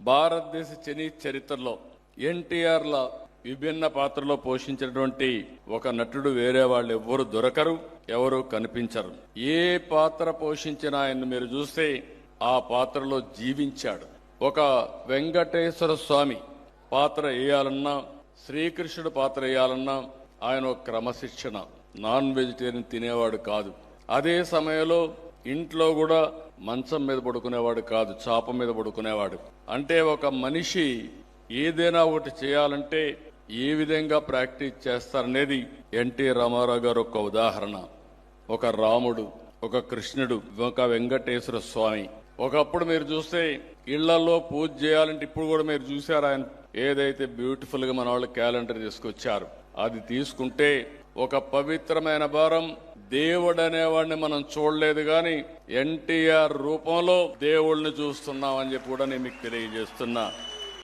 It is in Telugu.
భారతదేశ చనీ చరిత్రలో ఎన్టీఆర్ల విభిన్న పాత్రలో పోషించినటువంటి ఒక నటుడు వేరే వాళ్ళు ఎవ్వరు దొరకరు ఎవరు కనిపించరు. ఏ పాత్ర పోషించిన ఆయన మీరు చూస్తే ఆ పాత్రలో జీవించాడు. ఒక వెంకటేశ్వర స్వామి పాత్ర వేయాలన్నా శ్రీకృష్ణుడు పాత్ర వేయాలన్నా ఆయన ఒక క్రమశిక్షణ. నాన్ వెజిటేరియన్ తినేవాడు కాదు. అదే సమయంలో ఇంట్లో కూడా మంచం మీద పడుకునేవాడు కాదు చాప మీద పడుకునేవాడు. అంటే ఒక మనిషి ఏదైనా ఒకటి చేయాలంటే ఏ విధంగా ప్రాక్టీస్ చేస్తారనేది ఎన్టీ రామారావు గారు ఒక ఉదాహరణ. ఒక రాముడు ఒక కృష్ణుడు ఒక వెంకటేశ్వర స్వామి. ఒకప్పుడు మీరు చూస్తే ఇళ్ళలో పూజ చేయాలంటే ఇప్పుడు కూడా మీరు చూసారు ఆయన ఏదైతే బ్యూటిఫుల్గా మన వాళ్ళు క్యాలెండర్ తీసుకొచ్చారు. అది తీసుకుంటే ఒక పవిత్రమైన భారం దేవుడు అనేవాడిని మనం చూడలేదు కానీ ఎన్టీఆర్ రూపంలో దేవుడిని చూస్తున్నాం అని చెప్పి కూడా నేను మీకు తెలియజేస్తున్నా.